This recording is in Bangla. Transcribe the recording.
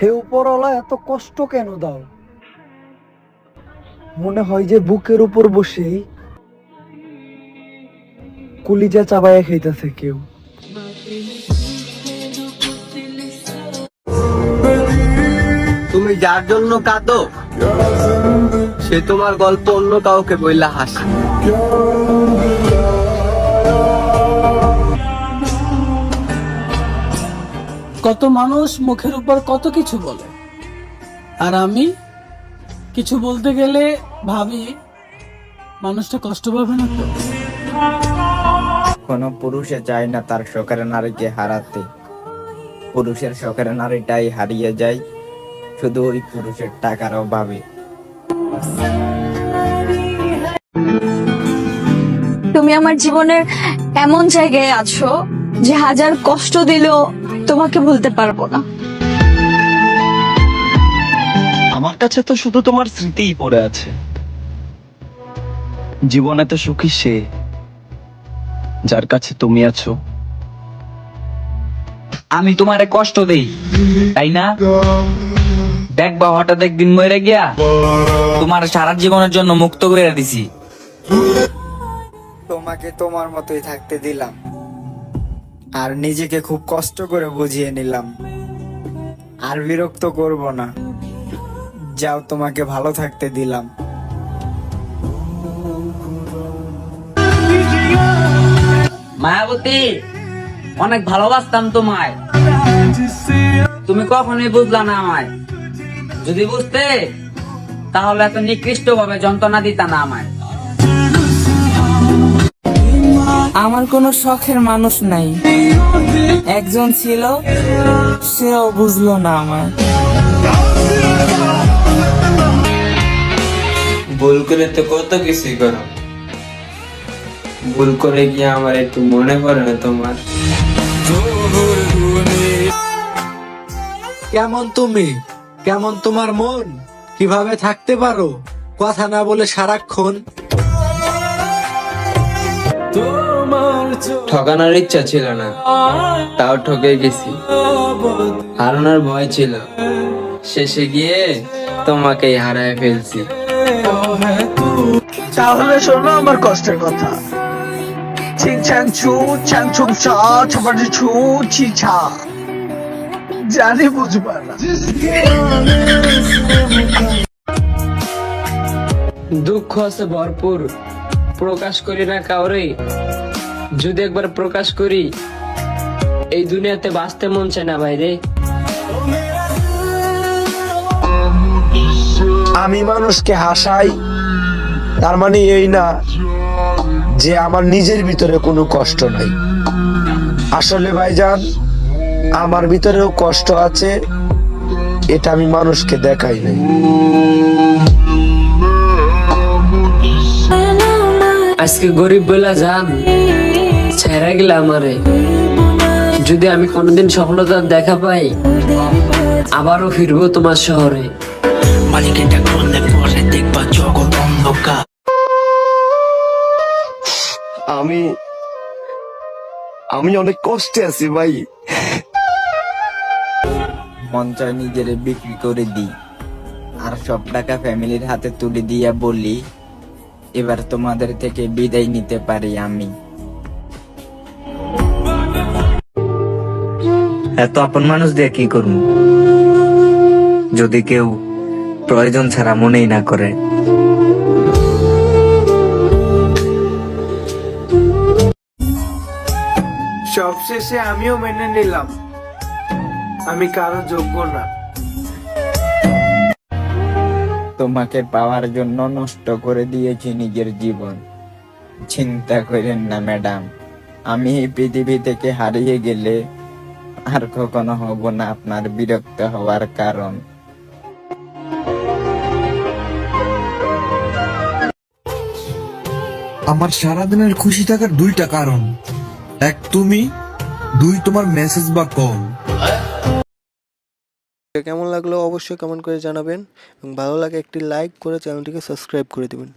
হে উপরওয়ালা, এত কষ্ট কেন দাও? মনে হয় যে বুকের উপর বসেই কুলিজা চাবায়া খাইতেছে কেউ। তুমি যার জন্য কাঁদো, সে তোমার গল্প অন্য কাউকে বললা হাসি। কত মানুষ মুখের উপর কত কিছু বলে। আর আমি কিছু বলতে গেলে ভাবি মানুষটা কষ্ট পাবে না তো? কোনো পুরুষে চায় না তার শখের নারীকে হারাতে। পুরুষের শখের নারীটাই হারিয়ে যায় শুধু ওই পুরুষের টাকার অভাবে। তুমি আমার জীবনের এমন জায়গায় আছো যে হাজার কষ্ট দিলেও তোমাকে ভুলতে পারব না। আমার কাছে তো শুধু তোমার স্মৃতিই পড়ে আছে। জীবনে তো সুখী সে যার কাছে তুমি আছো। আমি তোমারে কষ্ট দেই তাই না? দেখবা হঠাৎ একদিন মরে গিয়া তোমার সারা জীবনের জন্য মুক্ত করে দিছি। তোমাকে তোমার মতোই থাকতে দিলাম। আর নিজেকে খুব কষ্ট করে বুঝিয়ে নিলাম। আর বিরক্ত করব না। যাও, তোমাকে ভালো থাকতে দিলাম। মায়াবতী, অনেক ভালোবাসতাম তোমায়। তুমি কখনোই বুঝলা না আমায়। যদি বুঝতে, তাহলে এত নিকৃষ্ট ভাবে যন্ত্রণা দিতা না আমায়। আমার কোনো শখের মানুষ নাই। একজন ছিল সেও বুঝলো না আমার ভুল করে তো কত কিছুই করো। ভুল করে গিয়ে আমার একটু মনে পড়ে না তোমার। কেমন তুমি? কেমন তোমার মন? কীভাবে থাকতে পারো? কথা না বলে সারাক্ষণ ঠকানোর ইচ্ছা ছিল না। তাও ঠকে গেছি। হারানোর ভয় ছিল। শেষে গিয়ে তোমাকেই হারায় ফেলছি। তাহলে শোনো আমার কষ্টের কথা। ছিং ছ্যাং ছু ছ্যাং ছুং ছা ছপাটি ছু ছি ছা। জানি বুঝবা না। দুঃখ আছে ভরপুর। প্রকাশ করি না কাউরে যদি একবার প্রকাশ করি এই দুনিয়াতে বাঁচতে মন চায় না বাইরে আমি মানুষকে হাসাই তার মানে এই না যে আমার নিজের ভিতরে কোনো কষ্ট নাই। আসলে ভাইজান আমার ভিতরেও কষ্ট আছে এটা আমি মানুষকে দেখাই নাই। আজকে গরিব বলা যান ছেড়া গেলে আমারে। যদি আমি কোনোদিন সফলতার দেখা পাই আবারও ফিরবো তোমার শহরে। আমি আমি অনেক কষ্টে আছি ভাই। মন চায় নিজের বিক্রি করে দিই। আর সব টাকা ফ্যামিলির হাতে তুলে দিয়া বলি এবার তোমাদের থেকে বিদায় নিতে পারি আমি। এত আপন মানুষ দিয়ে কি করব? যদি কেউ প্রয়োজন ছাড়া মনেই না করে। সবশেষে আমিও মেনে নিলাম। আমি কারও যোগ্য না। তোমাকে পাওয়ার জন্য নষ্ট করে দিয়েছি নিজের জীবন। চিন্তা করেন না ম্যাডাম। আমি এই পৃথিবী থেকে হারিয়ে গেলে আর কখনো হব না আপনার বিরক্ত হওয়ার কারণ। আমার সারাদিনের খুশি থাকার দুইটা কারণ। এক তুমি দুই তোমার মেসেজ বা কল কেমন লাগল অবশ্যই কমেন্ট করে জানাবেন এবং ভালো লাগে একটি লাইক করে চ্যানেলটিকে সাবস্ক্রাইব করে দিবেন।